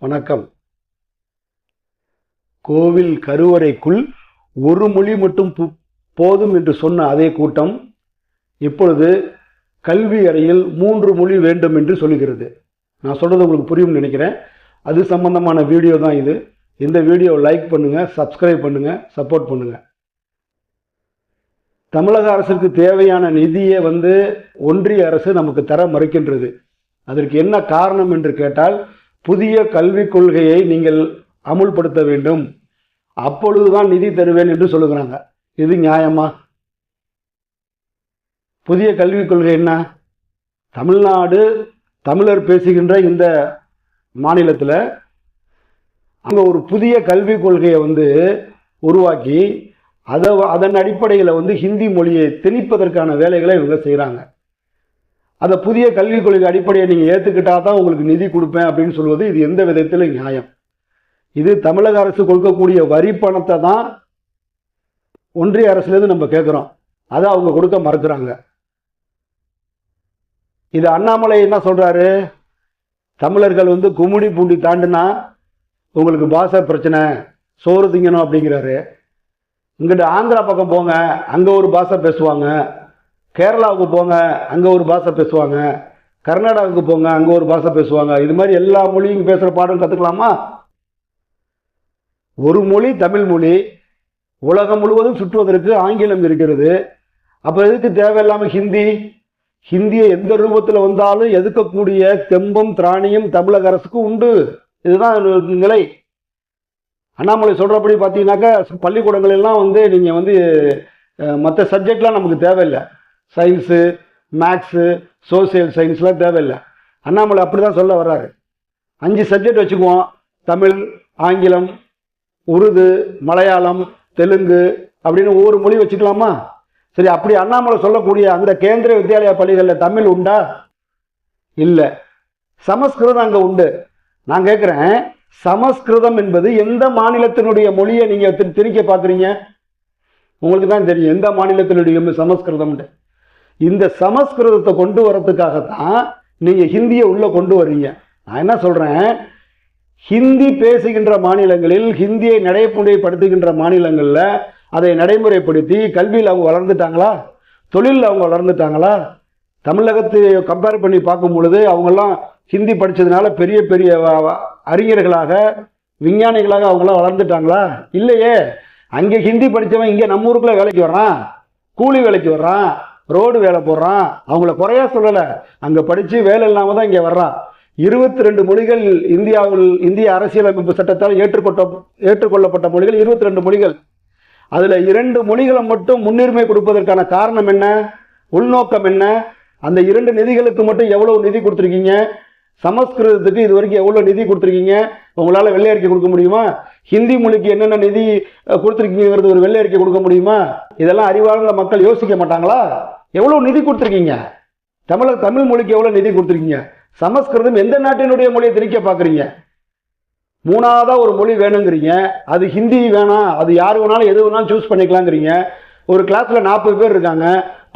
வணக்கம். கோவில் கருவறைக்குள் ஒரு மொழி மட்டும் பு- போதும் என்று சொன்ன அதே கூட்டம் இப்பொழுது கல்வி அறையில் மூன்று மொழி வேண்டும் என்று சொல்லுகிறது நான் சொல்கிறது உங்களுக்கு புரியும் நினைக்கிறேன். அது சம்பந்தமான வீடியோ தான் இது. இந்த வீடியோ லைக் பண்ணுங்கள் சப்ஸ்கிரைப் பண்ணுங்கள் சப்போர்ட் பண்ணுங்கள் தமிழக அரசுக்கு தேவையான நிதியை வந்து ஒன்றிய அரசு நமக்கு தர மறுக்கின்றது. அதற்கு என்ன காரணம் என்று கேட்டால் புதிய கல்விக் கொள்கையை நீங்கள் அமுல்படுத்த வேண்டும். அப்பொழுதுதான் நிதி தருவேன் என்று சொல்லுகிறாங்க. இது நியாயமா? புதிய கல்விக் கொள்கை என்ன? தமிழ்நாடு தமிழர் பேசுகின்ற இந்த மாநிலத்தில் அங்கே ஒரு புதிய கல்விக் கொள்கையை வந்து உருவாக்கி அதை அதன் அடிப்படையில் வந்து ஹிந்தி மொழியை திணிப்பதற்கான வேலைகளை இவங்க செய்கிறாங்க அந்த புதிய கல்விக் கொள்கை அடிப்படையை நீங்கள் ஏற்றுக்கிட்டால் தான் உங்களுக்கு நிதி கொடுப்பேன் அப்படின்னு சொல்வது இது எந்த விதத்தில் நியாயம். இது தமிழக அரசு கொடுக்கக்கூடிய வரி பணத்தை தான் ஒன்றிய அரசுலேருந்து நம்ம கேட்குறோம். அதை அவங்க கொடுக்க மறுக்கிறாங்க. இது அண்ணாமலை என்ன சொல்கிறாரு தமிழர்கள் வந்து கும்மிடி பூண்டி தாண்டுனா உங்களுக்கு பாஷை பிரச்சனை சோறு திங்கணும் அப்படிங்கிறாரு. இங்கிட்டு ஆந்திரா பக்கம் போங்க அங்கே ஒரு பாஷை பேசுவாங்க. கேரளாவுக்கு போங்க அங்கே ஒரு பாஷை பேசுவாங்க. கர்நாடகாவுக்கு போங்க அங்கே ஒரு பாஷை பேசுவாங்க. இது மாதிரி எல்லா மொழியும் பேசுகிற பாடம் கற்றுக்கலாமா ஒரு மொழி தமிழ் மொழி. உலகம் முழுவதும் சுற்றுவதற்கு ஆங்கிலம் இருக்கிறது. அப்போ எதுக்கு தேவையில்லாமல் ஹிந்தி? ஹிந்தியை எந்த ரூபத்தில் வந்தாலும் எதுக்கக்கூடிய தெம்பும் திராணியும் தமிழக அரசுக்கு உண்டு. இதுதான் நிலை. அண்ணாமலை சொல்கிறபடி பார்த்தீங்கன்னாக்கா பள்ளிக்கூடங்கள் எல்லாம் வந்து நீங்கள் வந்து மற்ற சப்ஜெக்ட்லாம் நமக்கு தேவையில்லை. சயின்ஸு மேக்ஸு சோசியல் சயின்ஸ்லாம் தேவையில்லை. அண்ணாமலை அப்படி தான் சொல்ல வர்றாரு. அஞ்சு சப்ஜெக்ட் வச்சுக்குவோம். தமிழ் ஆங்கிலம் உருது மலையாளம் தெலுங்கு அப்படின்னு ஒவ்வொரு மொழி வச்சுக்கலாமா? சரி அப்படி அண்ணாமலை சொல்லக்கூடிய அந்த கேந்திர வித்யாலயா பள்ளிகளில் தமிழ் உண்டா? இல்லை. சமஸ்கிருதம் அங்கே உண்டு. நான் கேட்குறேன் சமஸ்கிருதம் என்பது எந்த மாநிலத்தினுடைய மொழியை நீங்கள் திரு திணிக்க பார்க்குறீங்க? உங்களுக்கு தான் தெரியும் எந்த மாநிலத்தினுடைய சமஸ்கிருதம்ன்ட்டு. இந்த சமஸ்கிருதத்தை கொண்டு வரத்துக்காகத்தான் நீங்கள் ஹிந்தியை உள்ளே கொண்டு வர்றீங்க. நான் என்ன சொல்கிறேன் ஹிந்தி பேசுகின்ற மாநிலங்களில் ஹிந்தியை நடைமுறைப்படுத்துகின்ற மாநிலங்களில் அதை நடைமுறைப்படுத்தி கல்வியில் அவங்க வளர்ந்துட்டாங்களா? தொழிலில் அவங்க வளர்ந்துட்டாங்களா? தமிழகத்தை கம்பேர் பண்ணி பார்க்கும் பொழுது அவங்கெல்லாம் ஹிந்தி படித்ததுனால பெரிய பெரிய அறிஞர்களாக விஞ்ஞானிகளாக அவங்களாம் வளர்ந்துட்டாங்களா? இல்லையே. அங்கே ஹிந்தி படித்தவன் இங்கே நம்ம ஊருக்குள்ளே வேலைக்கு வர்றான். கூலி வேலைக்கு வர்றான். ரோடு வேலை போடுறான். அவங்கள குறையா சொல்லலை. அங்கே படித்து வேலை இல்லாமல் தான் இங்கே வர்றான் இருபத்தி ரெண்டு மொழிகள் இந்தியாவில் இந்திய அரசியலமைப்பு சட்டத்தால் ஏற்றுக்கொட்ட ஏற்றுக்கொள்ளப்பட்ட மொழிகள் இருபத்தி ரெண்டு மொழிகள். அதில் இரண்டு மொழிகளை மட்டும் முன்னுரிமை கொடுப்பதற்கான காரணம் என்ன? உள்நோக்கம் என்ன? அந்த இரண்டு நிதிகளுக்கு மட்டும் எவ்வளோ நிதி கொடுத்துருக்கீங்க? சமஸ்கிருதத்துக்கு இது வரைக்கும் எவ்வளோ நிதி கொடுத்துருக்கீங்க? உங்களால் வெள்ளை அறிக்கை கொடுக்க முடியுமா? ஹிந்தி மொழிக்கு என்னென்ன நிதி கொடுத்துருக்கீங்கிறது ஒரு வெள்ளை அறிக்கை கொடுக்க முடியுமா? இதெல்லாம் அறிவார்ந்த மக்கள் யோசிக்க மாட்டாங்களா? எவ்வளோ நிதி கொடுத்துருக்கீங்க? தமிழக தமிழ் மொழிக்கு எவ்வளோ நிதி கொடுத்துருக்கீங்க? சமஸ்கிருதம் எந்த நாட்டினுடைய மொழியை திணிக்க பார்க்குறீங்க? மூணாவதாக ஒரு மொழி வேணுங்கிறீங்க. அது ஹிந்தி வேணாம் அது யார் வேணாலும் எது வேணாலும் சூஸ் பண்ணிக்கலாங்கிறீங்க. ஒரு கிளாஸில் நாற்பது பேர் இருக்காங்க.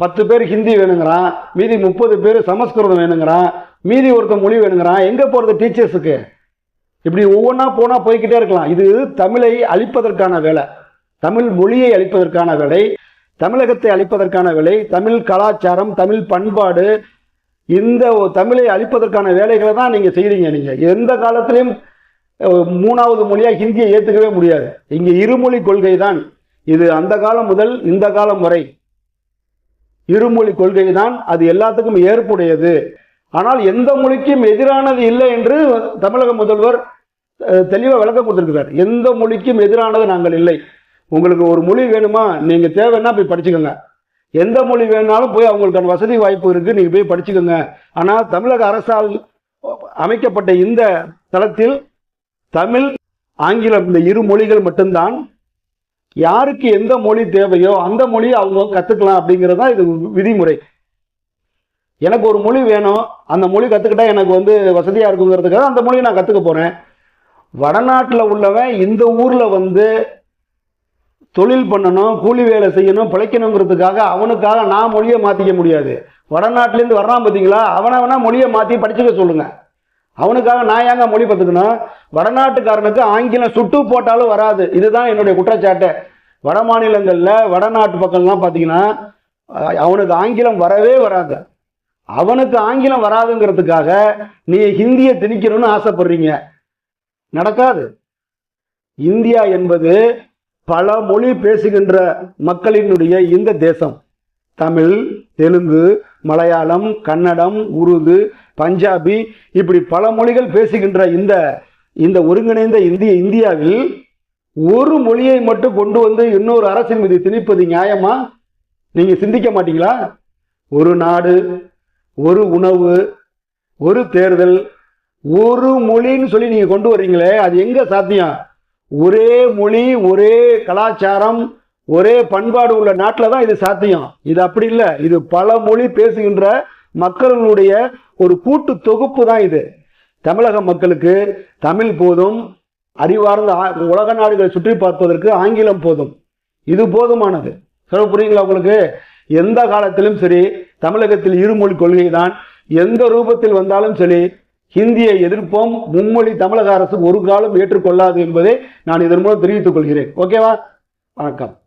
பத்து பேர் ஹிந்தி வேணுங்கிறான். மீதி முப்பது பேர் சமஸ்கிருதம் வேணுங்கிறான். மீதி ஒருத்தன் மொழி வேணுங்கிறான். எங்கே போகிறது டீச்சர்ஸுக்கு? இப்படி ஒவ்வொன்றா போனால் போய்க்கிட்டே இருக்கலாம். இது தமிழை அழிப்பதற்கான வேலை. தமிழ் மொழியை அழிப்பதற்கான வேலை. தமிழகத்தை அழிப்பதற்கான வேலை தமிழ் கலாச்சாரம் தமிழ் பண்பாடு இந்த தமிழை அழிப்பதற்கான வேலைகளை தான் நீங்கள் செய்கிறீங்க நீங்கள் எந்த காலத்திலையும் மூணாவது மொழியாக ஹிந்தியை ஏற்றுக்கவே முடியாது. இங்கே இருமொழி கொள்கை தான். இது அந்த காலம் முதல் இந்த காலம் வரை. இருமொழி கொள்கை தான். அது எல்லாத்துக்கும் ஏற்புடையது. ஆனால் எந்த மொழிக்கும் எதிரானது இல்லை என்று தமிழக முதல்வர் தெளிவாக விளக்கம் கொடுத்துருக்கிறார். எந்த மொழிக்கும் எதிரானது நாங்கள் இல்லை. உங்களுக்கு ஒரு மொழி வேணுமா நீங்கள் தேவைன்னா போய் படிச்சுக்கோங்க. எந்த மொழி வேணாலும் போய் அவங்களுக்கான வசதி வாய்ப்பு இருக்குது நீங்கள் போய் படிச்சுக்கோங்க. ஆனால் தமிழக அரசால் அமைக்கப்பட்ட இந்த தளத்தில் தமிழ் ஆங்கிலம் இந்த இரு மொழிகள் மட்டும்தான். யாருக்கு எந்த மொழி தேவையோ அந்த மொழியை அவங்க கற்றுக்கலாம் அப்படிங்கிறது தான் இது விதிமுறை. எனக்கு ஒரு மொழி வேணும் அந்த மொழி கற்றுக்கிட்டா எனக்கு வந்து வசதியாக இருக்குங்கிறதுக்காக அந்த மொழியை நான் கற்றுக்க போகிறேன் வடநாட்டில் உள்ளவன் இந்த ஊரில் வந்து தொழில் பண்ணணும் கூலி வேலை செய்யணும் பிழைக்கணுங்கிறதுக்காக அவனுக்காக நான் மொழியை மாற்றிக்க முடியாது. வடநாட்டிலேருந்து வர்றான் பார்த்தீங்களா அவனை வேணா மொழியை மாற்றி படிச்சுக்க சொல்லுங்கள் அவனுக்காக நான் ஏங்க மொழி பத்துக்கணும் வடநாட்டுக்காரனுக்கு ஆங்கிலம் சுட்டு போட்டாலும் வராது. இதுதான் என்னுடைய குற்றச்சாட்டு. வட மாநிலங்களில் வடநாட்டு பக்கம்லாம் பார்த்தீங்கன்னா அவனுக்கு ஆங்கிலம் வரவே வராது. அவனுக்கு ஆங்கிலம் வராதுங்கிறதுக்காக நீ ஹிந்தியை திணிக்கணும்னு ஆசைப்படுறீங்க. நடக்காது. இந்தியா என்பது பல மொழி பேசுகின்ற மக்களினுடைய இந்த தேசம். தமிழ் தெலுங்கு மலையாளம் கன்னடம் உருது பஞ்சாபி இப்படி பல மொழிகள் பேசுகின்ற இந்த இந்த ஒருங்கிணைந்த இந்திய இந்தியாவில் ஒரு மொழியை மட்டும் கொண்டு வந்து இன்னொரு அரசின் மீது திணிப்பது நியாயமா? நீங்க சிந்திக்க மாட்டீங்களா? ஒரு நாடு ஒரு உணவு ஒரு தேர்தல் ஒரு மொழின்னு சொல்லி நீங்க கொண்டு வர்றீங்களே அது எங்க சாத்தியம்? ஒரே மொழி ஒரே கலாச்சாரம் ஒரே பண்பாடு உள்ள நாட்டில் தான் இது சாத்தியம். இது அப்படி இல்லை. இது பல மொழி பேசுகின்ற மக்களுடைய ஒரு கூட்டு தொகுப்பு தான் இது. தமிழக மக்களுக்கு தமிழ் போதும் அறிவார்ந்த உலக நாடுகளை சுற்றி பார்ப்பதற்கு ஆங்கிலம் போதும். இது போதுமானது. சொல்ல புரியுங்களா உங்களுக்கு? எந்த காலத்திலும் சரி தமிழகத்தில் இருமொழி கொள்கை தான் எந்த ரூபத்தில் வந்தாலும் சரி ஹிந்தியை எதிர்ப்போம் மும்மொழி தமிழக அரசு ஒரு காலம் ஏற்றுக்கொள்ளாது என்பதை நான் இதன் மூலம் தெரிவித்துக் கொள்கிறேன். ஓகேவா? வணக்கம்.